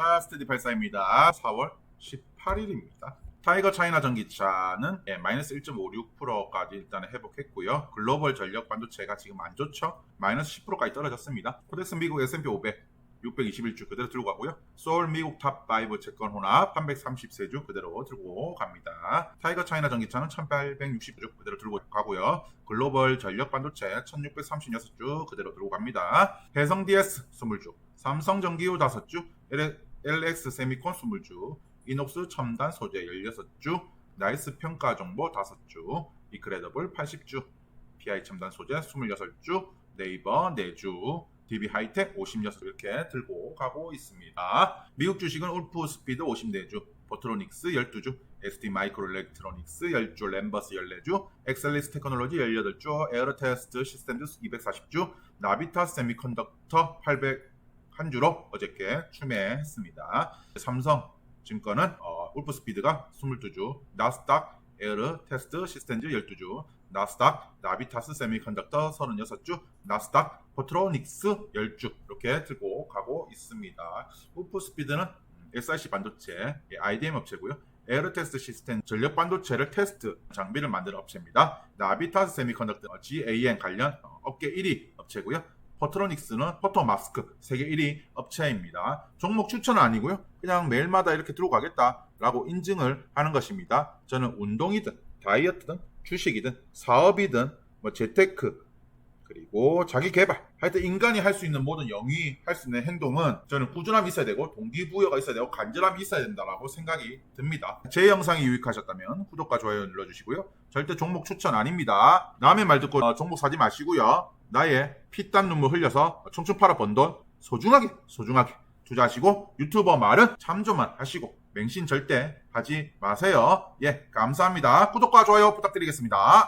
아, 스테디 84입니다. 4월 18일입니다. 타이거 차이나 전기차는 예, 마이너스 1.56%까지 일단 회복했고요. 글로벌 전력 반도체가 지금 안 좋죠. 마이너스 10%까지 떨어졌습니다. 코덱스 미국 S&P 500 621주 그대로 들고 가고요. 소울 미국 탑5 채권 혼합 330세주 그대로 들고 갑니다. 타이거 차이나 전기차는 1860주 그대로 들고 가고요. 글로벌 전력 반도체 1636주 그대로 들고 갑니다. 해성 DS 20주, 삼성 전기유 5주, LX 세미콘 20주, 이녹스 첨단 소재 16주, 나이스 평가 정보 5주, 이크레더블 80주, PI 첨단 소재 26주, 네이버 4주, DB 하이텍 56주 이렇게 들고 가고 있습니다. 미국 주식은 울프 스피드 54주, 포트로닉스 12주, ST 마이크로 일렉트로닉스 10주, 램버스 14주, 엑셀리스 테크놀로지 18주, 에어로테스트 시스템즈 240주, 나비타스 세미컨덕터 801주로 어저께 추매했습니다. 삼성 증권은 어, 울프 스피드가 22주, 나스닥 에어르 테스트 시스템즈 12주, 나스닥 나비타스 세미컨덕터 36주, 나스닥 포트로닉스 10주 이렇게 들고 가고 있습니다. 울프 스피드는 SIC 반도체 IDM 업체고요. 에어르 테스트 시스템 전력 반도체를 테스트 장비를 만드는 업체입니다. 나비타스 세미컨덕터 GAN 관련 어, 업계 1위 업체고요. 포트로닉스는 포토 마스크 세계 1위 업체입니다. 종목 추천은 아니고요. 그냥 매일마다 이렇게 들어가겠다라고 인증을 하는 것입니다. 저는 운동이든 다이어트든 주식이든 사업이든 뭐 재테크 그리고 자기 개발 하여튼 인간이 할 수 있는 모든 영위 할수 있는 행동은 저는 꾸준함이 있어야 되고 동기부여가 있어야 되고 간절함이 있어야 된다라고 생각이 듭니다. 제 영상이 유익하셨다면 구독과 좋아요 눌러주시고요. 절대 종목 추천 아닙니다. 남의 말 듣고 어, 종목 사지 마시고요. 나의 피땀 눈물 흘려서 총총 팔아 번 돈 소중하게 소중하게 투자하시고 유튜버 말은 참조만 하시고 맹신 절대 하지 마세요. 예, 감사합니다. 구독과 좋아요 부탁드리겠습니다.